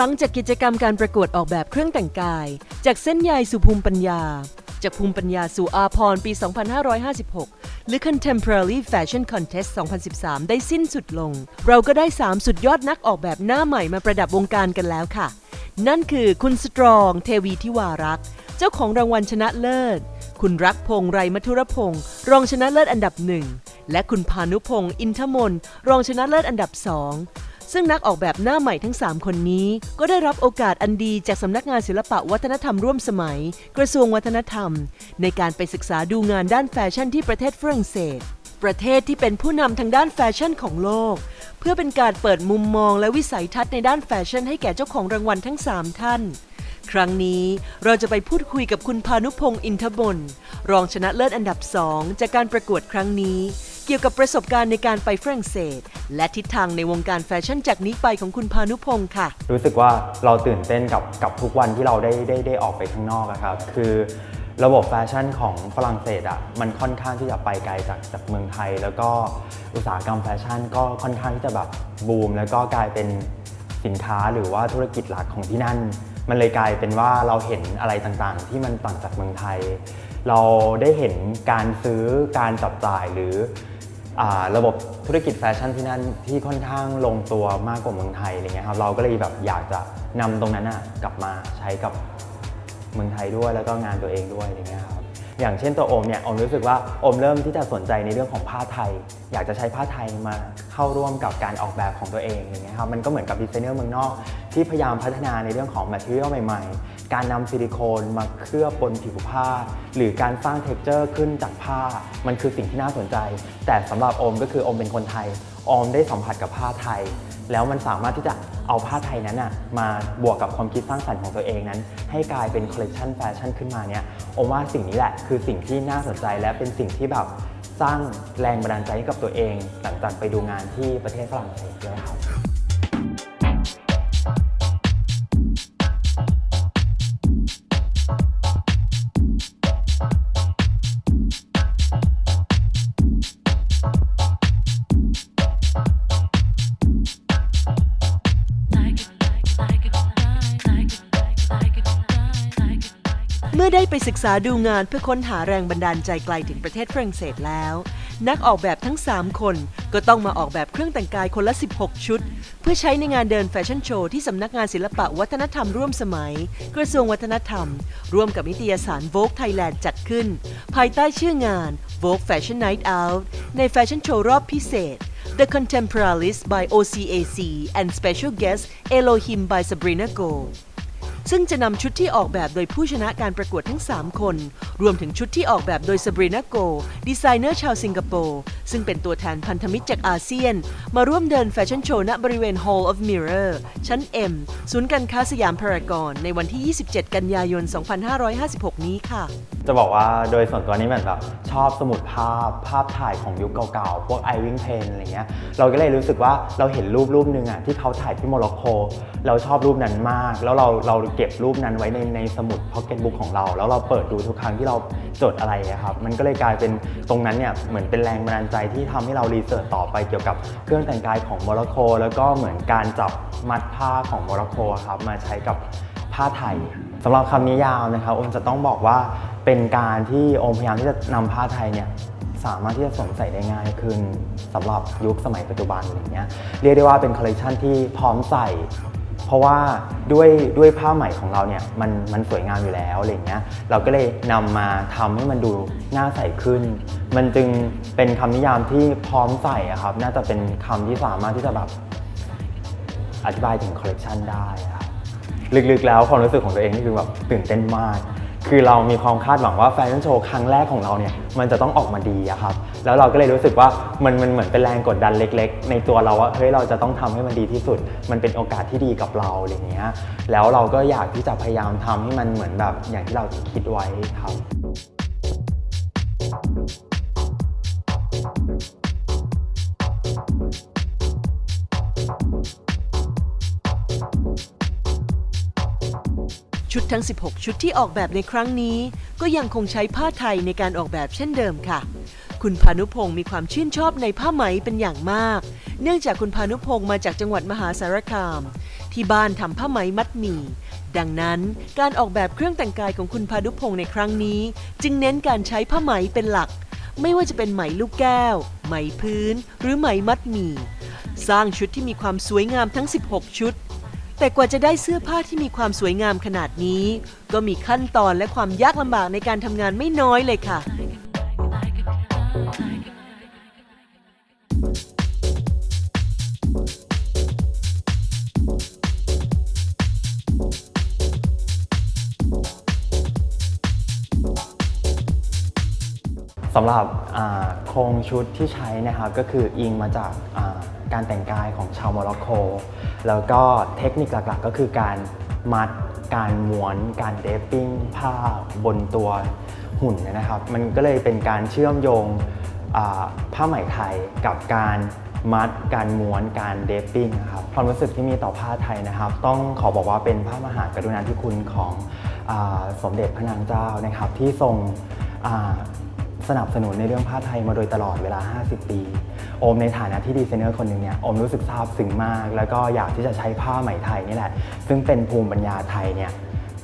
หลังจากกิจกรรมการประกวดออกแบบเครื่องแต่งกาย จากเส้นใยสู่ภูมิปัญญา จากภูมิปัญญาสู่อาพรปี 2556 หรือ Contemporary Fashion Contest 2013 ได้สิ้นสุดลง เราก็ได้ 3 สุดยอดนักออกแบบหน้าใหม่มาประดับวงการกันแล้วค่ะ นั่นคือคุณสตรอง เทวีทิวารักษ์ เจ้าของรางวัลชนะเลิศ คุณรักพงษ์ไรมัทุรพงศ์รองชนะเลิศอันดับหนึ่งและคุณพานุพงศ์อินทมน์รองชนะเลิศอันดับสอง ซึ่งนักออกแบบหน้าใหม่ทั้ง 3 คนนี้ ก็ได้รับโอกาสอันดีจากสำนักงานศิลปะวัฒนธรรมร่วมสมัย กระทรวงวัฒนธรรม ในการไปศึกษาดูงานด้านแฟชั่นที่ประเทศฝรั่งเศส ประเทศที่เป็นผู้นำทางด้านแฟชั่นของโลก เพื่อเป็นการเปิดมุมมองและวิสัยทัศน์ในด้านแฟชั่นให้แก่เจ้าของรางวัลทั้ง 3 ท่านครั้งนี้เราจะไปพูดคุยกับคุณพานุพงศ์อินทบลรองชนะเลิศอันดับ2จากการประกวดครั้งนี้ เกี่ยวกับประสบการณ์ในการไปฝรั่งเศส และทิศทางในวงการแฟชั่นจากนี้ไปของคุณพานุพงศ์ค่ะ รู้สึกว่าเราตื่นเต้นกับกับทุกวันที่เราได้ได้ได้ออกไปข้างนอกอะครับ คือระบบแฟชั่นของฝรั่งเศสอะมันค่อนข้างที่จะไปไกลจากจากเมืองไทย แล้วก็อุตสาหกรรมแฟชั่นก็ค่อนข้างที่จะแบบบูม แล้วก็กลายเป็นสินค้าหรือว่าธุรกิจหลักของที่นั่น มันเลยกลายเป็นว่าเราเห็นอะไรต่างๆ ที่มันต่างจากเมืองไทย เราได้เห็นการซื้อการจับจ่ายหรือ ระบบธุรกิจแฟชั่นที่นั่นที่ค่อนข้างลงตัวมากกว่าเมืองไทยอะไรเงี้ยครับเราก็เลยแบบอยากจะนำตรงนั้นนะกลับมาใช้กับเมืองไทยด้วยแล้วก็งานตัวเองด้วยอะไรเงี้ยครับ อย่างเช่นตัวโอมเนี่ยโอมรู้สึกว่าโอมเริ่มที่จะสนใจในเรื่องของผ้าไทย อยากจะใช้ผ้าไทยมาเข้าร่วมกับการออกแบบของตัวเองอะไรเงี้ยครับมันก็เหมือนกับดีไซเนอร์เมืองนอกที่พยายามพัฒนาในเรื่องของแมทเทียลใหม่ๆ การนำซิลิโคนมาเคลือบบนผิวผ้า หรือการสร้างเท็กเจอร์ขึ้นจากผ้า มันคือสิ่งที่น่าสนใจ แต่สำหรับโอมก็คือโอมเป็นคนไทยโอมได้สัมผัสกับผ้าไทย แล้วมันสามารถที่จะเอาผ้าไทยนั้นน่ะมาบวกกับความคิดสร้างสรรค์ของตัวเองนั้น ให้กลายเป็นคอลเลกชันแฟชั่นขึ้นมาเนี่ยอมว่าสิ่งนี้แหละคือสิ่งที่น่าสนใจและเป็นสิ่งที่แบบสร้างแรงบันดาลใจให้กับตัวเอง หลังจากไปดูงานที่ประเทศฝรั่งเศสด้วยครับ อได้ไปศึกษาดูงานเพื่อค้นหาแรงบันดาลใจไกลถึงประเทศฝรั่งเศสแล้ว นักออกแบบทั้ง 3 คนก็ต้องมาออกแบบเครื่องแต่งกายคนละ 16 ชุด เพื่อใช้ในงานเดินแฟชั่นโชว์ที่สำนักงานศิลปะวัฒนธรรมร่วมสมัย กระทรวงวัฒนธรรม ร่วมกับนิตยสาร Vogue Thailand จัดขึ้น ภายใต้ชื่องาน Vogue Fashion Night Out ในแฟชั่นโชว์รอบพิเศษ The Contemporaries by OCAC and Special Guest Elohim by Sabrina Go ซึ่งจะนำชุดที่ออกแบบโดยผู้ชนะการประกวดทั้ง 3 คน รวมถึงชุดที่ออกแบบโดย Sabrina Go ดีไซเนอร์ชาวสิงคโปร์ซึ่งเป็นตัวแทนพันธมิตรจากอาเซียน มาร่วมเดินแฟชั่นโชว์ณบริเวณ Hall of Mirror ชั้น M ศูนย์การค้าสยามพารากอนในวันที่ 27 กันยายน 2556 นี้ค่ะ จะบอกว่าโดยส่วนตัวนี้มือนแบบชอบสมุดภาพภาพถ่ายของยุคเก่าๆ พวกไอวิ่งเพนอะไรเงี้ยเราก็เลยรู้สึกว่าเราเห็นรูปรูปหนึ่งอะที่เขาถ่ายที่โมร็อกโกเราชอบรูปนั้นมาก แล้วเราเราเก็บรูปนั้นไว้ในในสมุดพ็อกเก็ตบุ๊กของเรา แล้วเราเปิดดูทุกครั้งที่เราจดอะไระครับ มันก็เลยกลายเป็นตรงนั้นเนี่ยเหมือนเป็นแรงบันดาลใจที่ทำให้เรารีเสิร์ชต่อไปเกี่ยวกับเครื่องแต่งกายของโมร็อกโก แล้วก็เหมือนการจับมัดผ้าของโมร็อกโกครับมาใช้กับผ้าไทยสำหรับคำนิยามนะครับโอมจะต้องบอกว่าเป็นการที่โอมพยายามที่จะนำผ้าไทยเนี่ยสามารถที่จะสวมใส่ได้ง่ายขึ้นสำหรับยุคสมัยปัจจุบันอะไรเงี้ยเรียกได้ว่าเป็นคอลเลกชันที่พร้อมใส่ เพราะว่าด้วยด้วยผ้าไหม่ของเราเนี่ยมันมันสวยงามอยู่แล้วอะไรเงี้ยเราก็เลยนำมาทำให้มันดูน่าใส่ขึ้น มันจึงเป็นคำนิยามที่พร้อมใส่อะครับ น่าจะเป็นคำที่สามารถที่จะแบบอธิบายถึงคอลเลกชันได้ครับลึกๆแล้วความรู้สึกของตัวเองนี่คือแบบตื่นเต้นมาก คือเรามีความคาดหวังว่าแฟชั่นโชว์ครั้งแรกของเราเนี่ยมันจะต้องออกมาดีอะครับ แล้วเราก็เลยรู้สึกว่ามันมันเหมือนเป็นแรงกดดันเล็ก ๆ ในตัวเราว่าเฮ้ยเราจะต้องทำให้มันดีที่สุด มันเป็นโอกาสที่ดีกับเราอะไรเงี้ยแล้วเราก็อยากที่จะพยายามทำให้มันเหมือนแบบอย่างที่เราคิดไว้ครับชุดทั้ง 16 ชุดที่ออกแบบในครั้งนี้ ก็ยังคงใช้ผ้าไทยในการออกแบบเช่นเดิมค่ะ คุณพานุพงศ์มีความชื่นชอบในผ้าไหมเป็นอย่างมาก เนื่องจากคุณพานุพงศ์มาจากจังหวัดมหาสารคาม ที่บ้านทำผ้าไหมมัดหมี่ ดังนั้นการออกแบบเครื่องแต่งกายของคุณพานุพงศ์ในครั้งนี้ จึงเน้นการใช้ผ้าไหมเป็นหลัก ไม่ว่าจะเป็นไหมลูกแก้ว ไหมพื้น หรือไหมมัดหมี่ สร้างชุดที่มีความสวยงามทั้ง 16 ชุดแต่กว่าจะได้เสื้อผ้าที่มีความสวยงามขนาดนี้ ก็มีขั้นตอนและความยากลำบากในการทำงานไม่น้อยเลยค่ะ สำหรับโครงชุดที่ใช้นะครับก็คืออิงมาจากการแต่งกายของชาวโมร็อกโก แล้วก็เทคนิคหลักๆ ก็คือการมัด การม้วน การเดฟปิ้งผ้าบนตัวหุ่นนะครับ มันก็เลยเป็นการเชื่อมโยงผ้าไหมไทยกับการมัด การม้วน การเดฟปิ้งนะครับความรู้สึกที่มีต่อผ้าไทยนะครับ ต้องขอบอกว่าเป็นพระมหากรุณาธิคุณของอสมเด็จพระนางเจ้านะครับที่ทรง สนับสนุนในเรื่องผ้าไทยมาโดยตลอดเวลา 50 ปี โอมในฐานะที่ดีไซเนอร์คนหนึ่งเนี่ย โอมรู้สึกซาบซึ้งมาก แล้วก็อยากที่จะใช้ผ้าไหมไทยนี่แหละ ซึ่งเป็นภูมิปัญญาไทยเนี่ย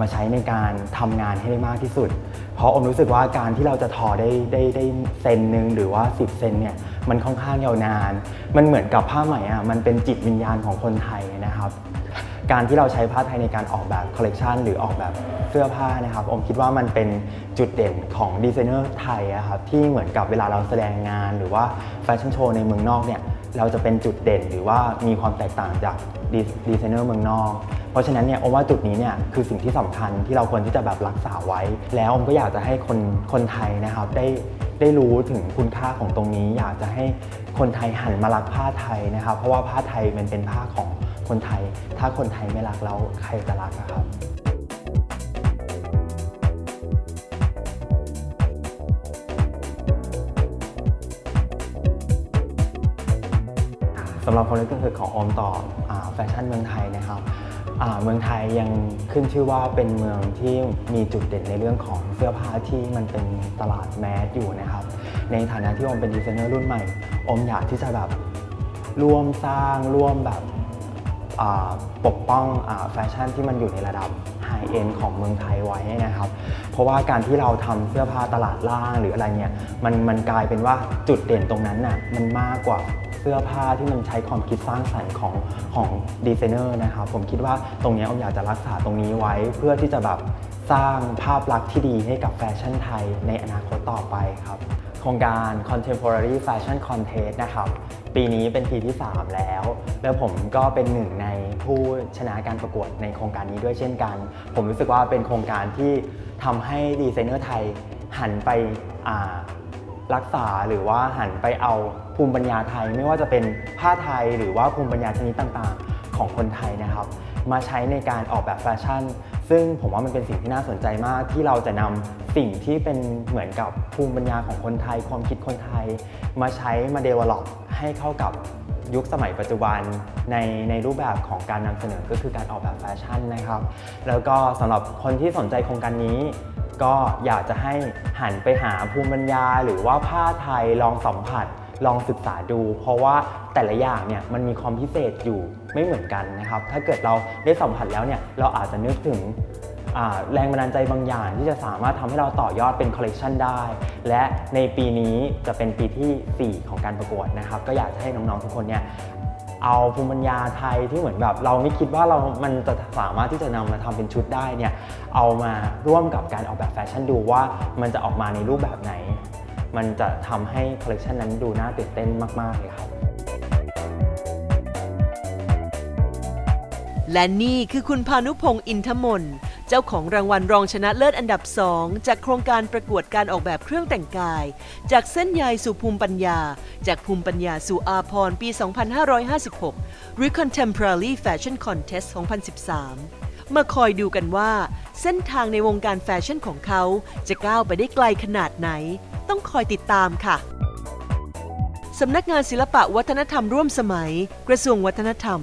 มาใช้ในการทำงานให้ได้มากที่สุด เพราะโอมรู้สึกว่าการที่เราจะทอได้ได้ได้เซนหนึ่งหรือว่า 10 เซนเนี่ยมันค่อนข้างยาวนาน มันเหมือนกับผ้าไหมอะมันเป็นจิตวิญญาณของคนไทยนะครับ การที่เราใช้ผ้าไทยในการออกแบบคอลเลกชันหรือออกแบบเสื้อผ้านะครับผมคิดว่ามันเป็นจุดเด่นของดีไซเนอร์ไทยอะครับที่เหมือนกับเวลาเราแสดงงาน หรือว่าแฟชั่นโชว์ในเมืองนอกเนี่ยเราจะเป็นจุดเด่นหรือว่ามีความแตกต่างจากดีดไซเนอร์เมืองนอก เพราะฉะนั้นเนี่ยอมว่าจุดนี้เนี่ยคือสิ่งที่สำคัญที่เราควรที่จะแบบรักษาไว้ แล้วอมก็อยากจะให้คนคนไทยนะครับได้ได้รู้ถึงคุณค่าของตรงนี้ อยากจะให้คนไทยหันมารักผ้าไทยนะครับเพราะว่าผ้าไทยมันเป็นผ้าของ คนไทย ถ้าคนไทยไม่รักแล้วใครจะรักครับสำหรับความรู้สึกของโอมต่อแฟชั่นเมืองไทยนะครับเมืองไทยยังขึ้นชื่อว่าเป็นเมืองที่มีจุดเด่นในเรื่องของเสื้อผ้าที่มันเป็นตลาดแมสอยู่นะครับ ในฐานะที่โอมเป็นดีไซเนอร์รุ่นใหม่อมอยากที่จะแบบร่วมสร้างร่วมแบบ ปกป้องแฟชั่นที่มันอยู่ในระดับไฮเอ็นของเมืองไทยไว้นะครับ เพราะว่าการที่เราทำเสื้อผ้าตลาดล่างหรืออะไรเนี่ยมันมันกลายเป็นว่าจุดเด่นตรงนั้นน่ะมันมากกว่าเสื้อผ้าที่มันใช้ความคิดสร้างสรรค์ของของดีไซเนอร์นะครับผมคิดว่าตรงนี้ยผมอยากจะรักษาตรงนี้ไว้เพื่อที่จะแบบสร้างภาพลักษณ์ที่ดีให้กับแฟชั่นไทยในอนาคตต่อไปครับโครงการ Contemporary Fashion Contest นะครับ ปีนี้เป็นปีที่ 3 แล้ว แล้วผมก็เป็นหนึ่งในผู้ชนะการประกวดในโครงการนี้ด้วยเช่นกัน ผมรู้สึกว่าเป็นโครงการที่ทำให้ดีไซเนอร์ไทยหันไปรักษาหรือว่าหันไปเอาภูมิปัญญาไทย ไม่ว่าจะเป็นผ้าไทยหรือว่าภูมิปัญญาชนิดต่างๆ ของคนไทยนะครับ มาใช้ในการออกแบบแฟชั่น ซึ่งผมว่ามันเป็นสิ่งที่น่าสนใจมากที่เราจะนำสิ่งที่เป็นเหมือนกับภูมิปัญญาของคนไทย ความคิดคนไทย มาใช้มาเดเวล็อป ให้เข้ากับยุคสมัยปัจจุบันในในรูปแบบของการนำเสนอก็คือการออกแบบแฟชั่นนะครับ แล้วก็สำหรับคนที่สนใจโครงการนี้ ก็อยากจะให้หันไปหาภูมิปัญญา หรือว่าผ้าไทยลองสัมผัสลองศึกษาดู เพราะว่าแต่ละอย่างเนี่ยมันมีความพิเศษอยู่ไม่เหมือนกันนะครับ ถ้าเกิดเราได้สัมผัสแล้วเนี่ยเราอาจจะนึกถึง แรงบันดาลใจบางอย่างที่จะสามารถทำให้เราต่อยอดเป็นคอลเลกชันได้ และในปีนี้จะเป็นปีทีสี่ 4 ของการประกวดนะครับ ก็อยากจะให้น้องๆทุกคนเนี่ยเอาภูมิปัญญาไทยที่เหมือนแบบเราไม่คิดว่าเรา มันจะสามารถที่จะนำมาทำเป็นชุดได้เนี่ยเอามาร่วมกับการออกแบบแฟชั่นดูว่ามันจะออกมาในรูปแบบไหน มันจะทำให้คอลเลกชันนั้นดูน่าตื่นเต้นมากๆเลยครับ และนี่คือคุณพานุพงศ์อินทมนต์เจ้าของรางวัลรองชนะเลิศอันดับสองจากโครงการประกวดการออกแบบเครื่องแต่งกาย จากเส้นใยสู่ภูมิปัญญา จากภูมิปัญญาสู่อาพรปี 2556 หรือ Contemporary Fashion Contest 2013 มาคอยดูกันว่า เส้นทางในวงการแฟชั่นของเขา จะก้าวไปได้ไกลขนาดไหน ต้องคอยติดตามค่ะสำนักงานศิลปะวัฒนธรรมร่วมสมัย กระทรวงวัฒนธรรม